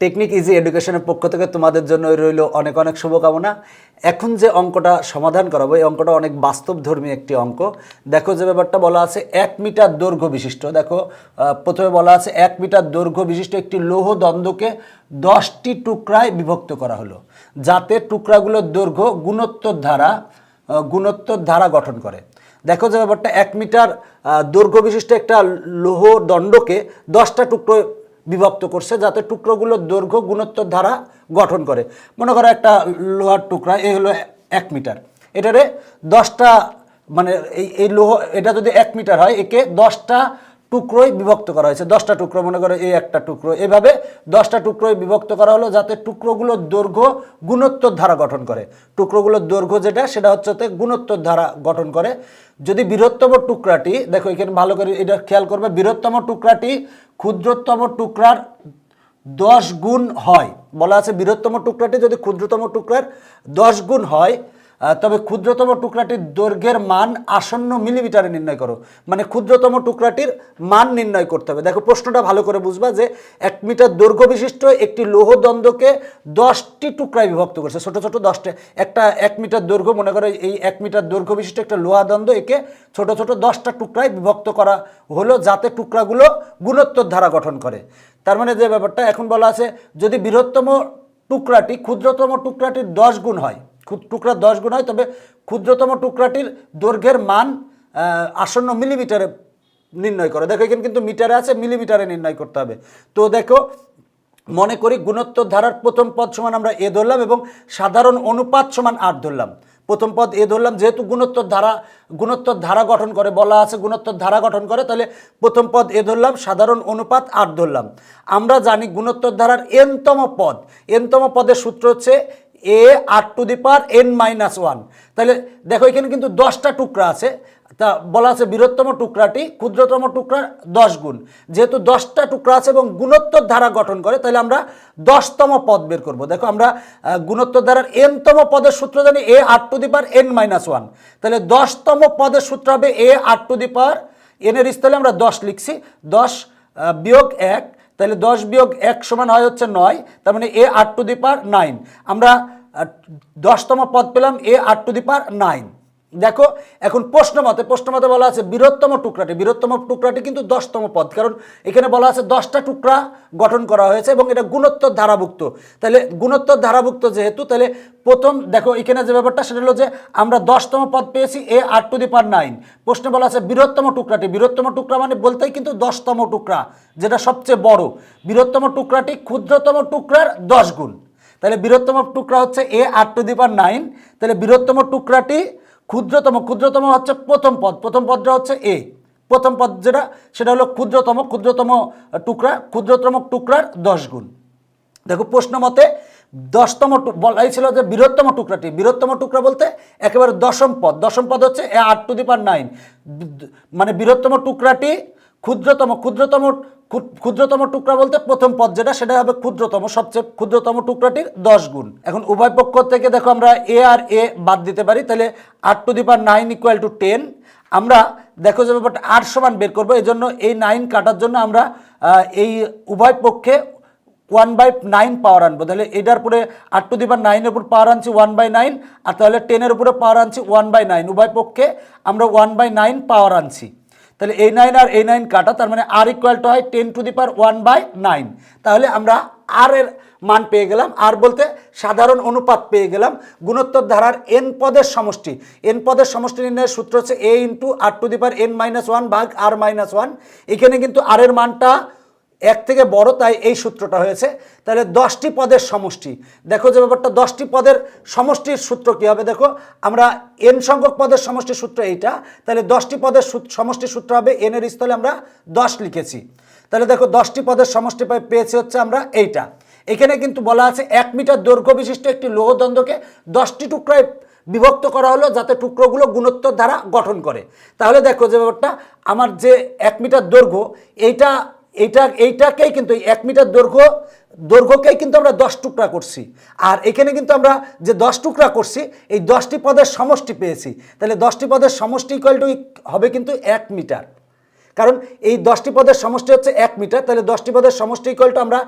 Technique easy এডুকেশনের পক্ষ থেকে তোমাদের জন্য রইল অনেক অনেক শুভকামনা। এখন যে অঙ্কটা সমাধান করাবো, এই অঙ্কটা অনেক বাস্তবধর্মী একটি অঙ্ক। দেখো যে ব্যাপারটা বলা আছে, এক মিটার দৈর্ঘ্য বিশিষ্ট। দেখো প্রথমে বলা আছে, এক মিটার দৈর্ঘ্য বিশিষ্ট একটি লৌহ দ্বন্দ্বকে দশটি টুকরায় বিভক্ত করা হলো, যাতে টুকরাগুলোর দৈর্ঘ্য গুণোত্তর ধারা গুণোত্তর ধারা গঠন করে। দেখো যে ব্যাপারটা, এক মিটার দৈর্ঘ্য বিশিষ্ট একটা লৌহ দণ্ডকে দশটা টুকরো বিভক্ত করছে যাতে টুকরোগুলোর দৈর্ঘ্য, গুণোত্তর ধারা গঠন করে। মনে করো একটা লোহার টুকরা, এই হলো এক মিটার। এটারে দশটা মানে এই এই লোহ, এটা যদি এক মিটার হয়, একে দশটা টুকরোয় বিভক্ত করা হয়েছে। দশটা টুকরো, মনে করো এই একটা টুকরো। এভাবে দশটা টুকরোয় বিভক্ত করা হলো যাতে টুকরোগুলোর দৈর্ঘ্য গুণোত্তর ধারা গঠন করে। টুকরোগুলোর দৈর্ঘ্য যেটা, সেটা হচ্ছে গুণোত্তর ধারা গঠন করে। যদি বৃহত্তম টুকরাটি, দেখো এখানে ভালো করে এটা খেয়াল করবে, বৃহত্তম টুকরাটি ক্ষুদ্রতম টুকরার দশ গুণ হয়। বলা আছে বৃহত্তম টুকরাটি যদি ক্ষুদ্রতম টুকরার দশ গুণ হয় তবে ক্ষুদ্রতম টুকরাটির দৈর্ঘ্যের মান আসন্ন মিলিমিটারে নির্ণয় করো। মানে ক্ষুদ্রতম টুকরাটির মান নির্ণয় করতে হবে। দেখো, প্রশ্নটা ভালো করে বুঝবা যে এক মিটার দৈর্ঘ্য বিশিষ্ট একটি লৌহদ্বন্দ্বকে দশটি টুকরায় বিভক্ত করছে। ছোট ছোট দশটা। একটা এক মিটার দৈর্ঘ্য, মনে করো এই এক মিটার দৈর্ঘ্য বিশিষ্ট একটা লোহাদ্বন্দ্ব একে ছোট ছোট দশটা টুকরায় বিভক্ত করা হলো, যাতে টুকরাগুলো গুণোত্তর ধারা গঠন করে। তার মানে যে ব্যাপারটা এখন বলা আছে, যদি বৃহত্তম টুকরাটি ক্ষুদ্রতম টুকরাটির দশ গুণ হয় টুকরার দশ গুণ হয়, তবে ক্ষুদ্রতম টুকরাটির দৈর্ঘ্যের মান আসন্ন মিলিমিটারে নির্ণয় করে। দেখো, এখানে কিন্তু মিটারে আছে, মিলিমিটারে নির্ণয় করতে হবে। তো দেখো, মনে করি গুণোত্তর ধারার প্রথম পদ সমান আমরা এ ধরলাম এবং সাধারণ অনুপাত সমান আট ধরলাম। প্রথম পদ এ ধরলাম, যেহেতু গুণোত্তর ধারা গুণোত্তর ধারা গঠন করে, বলা আছে গুণোত্তর ধারা গঠন করে, তাহলে প্রথম পদ এ ধরলাম, সাধারণ অনুপাত আট ধরলাম। আমরা জানি গুণোত্তর ধারার এনতম পদ। এনতম পদের সূত্র হচ্ছে এ আট to the power n minus one তাহলে দেখো এখানে কিন্তু দশটা টুকরা আছে। তা বলা আছে বৃহত্তম টুকরাটি ক্ষুদ্রতম টুকরার দশ গুণ। যেহেতু দশটা টুকরা আছে এবং গুণোত্তর ধারা গঠন করে, তাহলে আমরা দশতম পদ বের করব। দেখো আমরা গুণোত্তর ধারার এনতম পদের সূত্র জানি এ আট to the power n minus one তাহলে দশতম পদের সূত্র হবে এ আট টু দি পার এনের স্থলে আমরা দশ লিখছি। দশ বিয়োগ এক তাহলে দশ বিয়োগ এক সমান হয় হচ্ছে নয়, তার মানে এ আট টু দি পার নাইন। আমরা দশতম পদ পেলাম এ আট টু দি পার নাইন। দেখো, এখন প্রশ্ন মতে প্রশ্ন মতে বলা আছে বৃহত্তম টুকরাটি। বৃহত্তম টুকরাটি কিন্তু দশতম পদ, কারণ এখানে বলা আছে দশটা টুকরা গঠন করা হয়েছে এবং এটা গুণোত্তর ধারাভুক্ত। তাহলে গুণোত্তর ধারাভুক্ত যেহেতু, তাহলে প্রথম, দেখো, এখানে যে ব্যাপারটা, সেটা হলো যে আমরা দশতম পদ পেয়েছি এ আট টু দি পার নাইন। প্রশ্নে বলা আছে বৃহত্তম টুকরাটি। বৃহত্তম টুকরা মানে বলতেই কিন্তু দশতম টুকরা, যেটা সবচেয়ে বড়। বৃহত্তম টুকরাটি ক্ষুদ্রতম টুকরার দশ গুণ। তাহলে বৃহত্তম টুকরা হচ্ছে এ আট টু দি পার নাইন। তাহলে বৃহত্তম টুকরাটি ক্ষুদ্রতম ক্ষুদ্রতম হচ্ছে প্রথম পদ। প্রথম পদটা হচ্ছে এ প্রথম পদ যেটা, সেটা হলো ক্ষুদ্রতম ক্ষুদ্রতম টুকরা, ক্ষুদ্রতম টুকরার দশ গুণ। দেখো, প্রশ্ন মতে দশতম বলাই ছিল যে বৃহত্তম টুকরাটি। বৃহত্তম টুকরা বলতে একেবারে দশম পদ। দশম পদ হচ্ছে এ আট টু দি পার নাইন। মানে বৃহত্তম টুকরাটি ক্ষুদ্রতম ক্ষুদ্রতম ক্ষুদ- ক্ষুদ্রতম টুকরা বলতে প্রথম পদ যেটা, সেটা হবে ক্ষুদ্রতম, সবচেয়ে ক্ষুদ্রতম টুকরাটির দশ গুণ। এখন উভয় পক্ষ থেকে দেখো আমরা এ আর এ বাদ দিতে পারি, তাহলে আট to the power nine equal to ten আমরা দেখো যে ব্যাপারটা আট সমান বের করব এই জন্য এই নাইন কাটার জন্য আমরা এই উভয় পক্ষে ওয়ান বাই নাইন পাওয়ার আনব। তাহলে এটার উপরে আট টু দি পার নাইনের উপর পাওয়ার আনছি ওয়ান বাই নাইন আর তাহলে টেনের উপরে পাওয়ার আনছি ওয়ান বাই নাইন উভয় পক্ষে আমরা ওয়ান বাই নাইন পাওয়ার আনছি। তাহলে এই নাইন আর এই নাইন কাটা, তার মানে আর ইকুয়াল টু হয় ten to the power one by nine তাহলে আমরা আর এর মান পেয়ে গেলাম। আর বলতে সাধারণ অনুপাত পেয়ে গেলাম। গুণোত্তর ধারার এন পদের সমষ্টি। এন পদের সমষ্টি নির্ণয়ের সূত্র হচ্ছে a into r to the power n minus one ভাগ আর মাইনাস ওয়ান এখানে কিন্তু আর এর মানটা এক থেকে বড় তাই এই সূত্রটা হয়েছে। তাহলে দশটি পদের সমষ্টি। দেখো যে ব্যাপারটা, দশটি পদের সমষ্টির সূত্র কী হবে? দেখো, আমরা এন সংখ্যক পদের সমষ্টির সূত্র এইটা। তাহলে দশটি পদের সমষ্টির সূত্র হবে এন এর স্থলে আমরা দশ লিখেছি। তাহলে দেখো, দশটি পদের সমষ্টি পেয়েছি হচ্ছে আমরা এইটা। এখানে কিন্তু বলা আছে এক মিটার দৈর্ঘ্য বিশিষ্ট একটি লৌহদণ্ডকে দশটি টুকরায় বিভক্ত করা হলো যাতে টুকরোগুলো গুণোত্তর দ্বারা গঠন করে। তাহলে দেখো যে ব্যাপারটা, আমার যে এক মিটার দৈর্ঘ্য, এইটা এইটা, এইটাকেই কিন্তু এক মিটার দৈর্ঘ্য, দৈর্ঘ্যকেই কিন্তু আমরা দশ টুকরা করছি। আর এখানে কিন্তু আমরা যে দশ টুকরা করছি, এই দশটি পদের সমষ্টি পেয়েছি। তাহলে দশটি পদের সমষ্টি ইকুয়াল হবে কিন্তু এক মিটার। কারণ এই দশটি পদের সমষ্টি হচ্ছে এক মিটার, তাহলে দশটি পদের সমষ্টি ইকুয়াল আমরা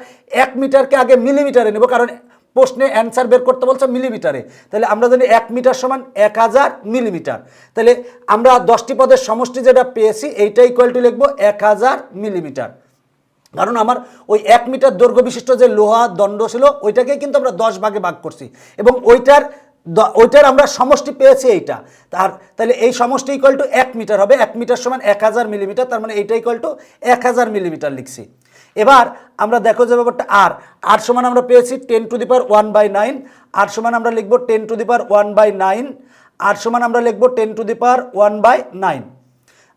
এক মিটারকে আগে মিলিমিটারে নেব, কারণ প্রশ্নে অ্যান্সার বের করতে বলছে মিলিমিটারে। তাহলে আমরা জানি এক মিটার সমান এক হাজার মিলিমিটার। তাহলে আমরা দশটি পদের সমষ্টি যেটা পেয়েছি, এইটা ইকুয়াল লিখব এক হাজার মিলিমিটার। কারণ আমার ওই এক মিটার দৈর্ঘ্য বিশিষ্ট যে লোহা দণ্ড ছিল ওইটাকে কিন্তু আমরা দশ ভাগে ভাগ করছি। এবং ওইটার ওইটার আমরা সমষ্টি পেয়েছি এইটা। তার, তাহলে এই সমষ্টি ইকুয়াল টু এক মিটার হবে। এক মিটার সমান এক হাজার মিলিমিটার তার মানে এইটা ইকুয়াল টু এক হাজার মিলিমিটার লিখছি। এবার আমরা দেখো যে ব্যাপারটা আর আর সমান আমরা পেয়েছি ten to the power one by nine r সমান আমরা লিখব ten to the power one by nine r সমান আমরা লিখব ten to the power one by nine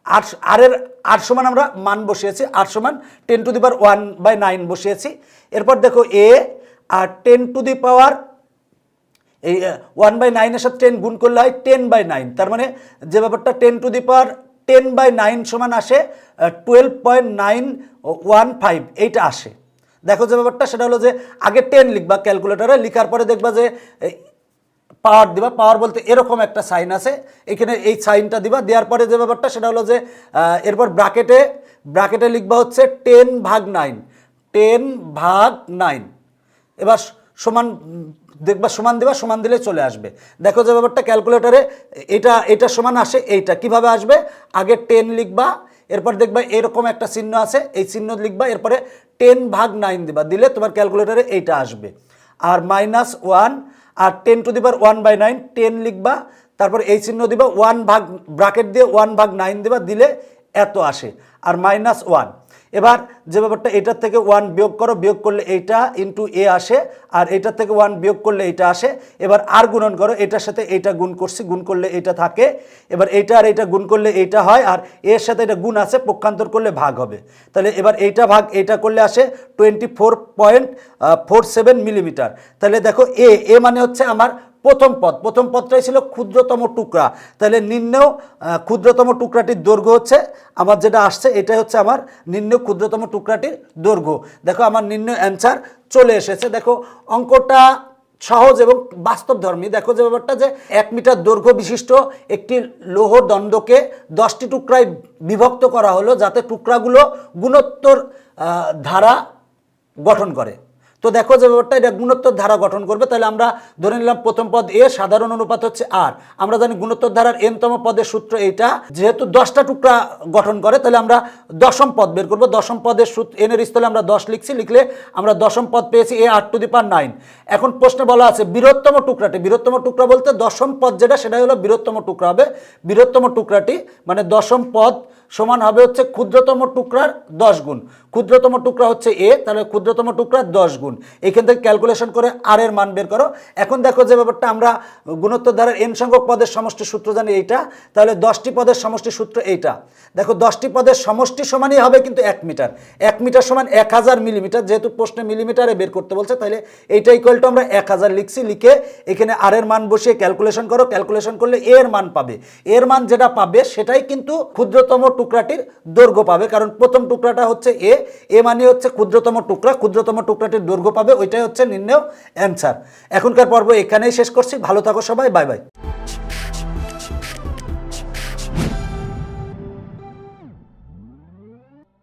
r আরের আট সমান আমরা মান বসিয়েছি আর সমান ten to the power one by nine বসিয়েছি। এরপর দেখো এ আর টেন টু দি পাওয়ার এই ওয়ান বাই নাইনের সাথে টেন গুণ করলে হয় টেন বাই নাইন তার মানে যে ব্যাপারটা ten to the power ten by nine সমান আসে twelve point nine one five এইটা আসে। দেখো যে ব্যাপারটা, সেটা হলো যে আগে টেন লিখবা ক্যালকুলেটারে লিখার পরে দেখবা যে পাওয়ার দিবা, পাওয়ার বলতে এরকম একটা সাইন আছে। এখানে এই সাইনটা দিবা, দেওয়ার পরে যে ব্যাপারটা, সেটা হলো যে এরপর ব্রাকেটে ব্রাকেটে লিখবা হচ্ছে টেন ভাগ নাইন, টেন ভাগ নাইন। এবার সমান, দেখবা সমান দিবা, সমান দিলে চলে আসবে। দেখো যে ব্যাপারটা, ক্যালকুলেটারে, এটা এটা সমান আসে এইটা। কীভাবে আসবে? আগে টেন লিখবা, এরপর দেখবা এরকম একটা চিহ্ন আছে, এই চিহ্ন লিখবা, এরপরে টেন ভাগ নাইন দিবা। দিলে তোমার ক্যালকুলেটারে এইটা আসবে। R minus one R ten to the power one by nine ten লিখবা, তারপর এই চিহ্ন দিবা ওয়ান ভাগ ব্রাকেট দিয়ে ওয়ান ভাগ নাইন দিবা, দিলে এত আসে। আর মাইনাস ওয়ান এবার যে ব্যাপারটা, এটার থেকে ওয়ান বিয়োগ করো, বিয়োগ করলে এইটা ইন্টু এ আসে, আর এটার থেকে ওয়ান বিয়োগ করলে এইটা আসে। এবার আর গুণন করো, এটার সাথে এইটা গুণ করছি, গুণ করলে এইটা থাকে। এবার এইটা আর এইটা গুণ করলে এইটা হয়, আর এর সাথে এটা গুণ আছে, পক্ষান্তর করলে ভাগ হবে। তাহলে এবার এইটা ভাগ, এইটা করলে আসে twenty four point four seven millimetre তাহলে দেখো এ এ মানে হচ্ছে আমার প্রথম পদ। প্রথম পদটাই ছিল ক্ষুদ্রতম টুকরা। তাহলে নিম্ন ক্ষুদ্রতম টুকরাটির দৈর্ঘ্য হচ্ছে, আমার যেটা আসছে, এটাই হচ্ছে আমার নিম্ন ক্ষুদ্রতম টুকরাটির দৈর্ঘ্য। দেখো আমার নিম্ন অ্যান্সার চলে এসেছে। দেখো, অঙ্কটা সহজ এবং বাস্তবধর্মী। দেখো যে ব্যাপারটা যে এক মিটার দৈর্ঘ্য বিশিষ্ট একটি লৌহ দণ্ডকে দশটি টুকরায় বিভক্ত করা হলো যাতে টুকরাগুলো গুণোত্তর ধারা গঠন করে। তো দেখো যে ব্যাপারটা, এটা গুণোত্তর ধারা গঠন করবে। তাহলে আমরা ধরে নিলাম প্রথম পদ এ, সাধারণ অনুপাত হচ্ছে আর। আমরা জানি গুণোত্তর ধারার এনতম পদের সূত্র এইটা। যেহেতু দশটা টুকরা গঠন করে, তাহলে আমরা দশম পদ বের করব। দশম পদের সূত্র এনের স্থলে আমরা দশ লিখছি, লিখলে আমরা দশম পদ পেয়েছি এ আট টু দি পার নাইন। এখন প্রশ্নে বলা আছে, বৃহত্তম টুকরাটি, বৃহত্তম টুকরা বলতে দশম পদ যেটা, সেটাই হলো বৃহত্তম টুকরা হবে। বৃহত্তম টুকরাটি মানে দশম পদ সমান হবে হচ্ছে ক্ষুদ্রতম টুকরার দশ গুণ। ক্ষুদ্রতম টুকরা হচ্ছে এ, তাহলে ক্ষুদ্রতম টুকরার দশ গুণ। এখান থেকে ক্যালকুলেশন করে আর এর মান বের করো। এখন দেখো যে ব্যাপারটা আমরা গুণোত্তর দ্বারা এন সংখ্যক পদের সমষ্টি সূত্র জানি এইটা, তাহলে দশটি পদের সমষ্টি সূত্র এইটা। দেখো দশটি পদের সমষ্টি সমানই হবে কিন্তু এক মিটার। এক মিটার সমান এক হাজার মিলিমিটার যেহেতু প্রশ্নে মিলিমিটারে বের করতে বলছে, তাহলে এইটা ইকুয়াল টু আমরা এক হাজার লিখছি, লিখে এখানে আর এর মান বসিয়ে ক্যালকুলেশন করো। ক্যালকুলেশন করলে এর মান পাবে। এর মান যেটা পাবে, সেটাই কিন্তু ক্ষুদ্রতম টুকরাটির দৈর্ঘ্য পাবে। কারণ প্রথম টুকরাটা হচ্ছে এ এ মানে হচ্ছে ক্ষুদ্রতম টুকরা। ক্ষুদ্রতম টুকরাটির দৈর্ঘ্য পাবে, ওইটাই হচ্ছে নির্ণয় অ্যান্সার এখনকার পর্ব এখানেই শেষ করছি। ভালো থাকো সবাই, বাই বাই।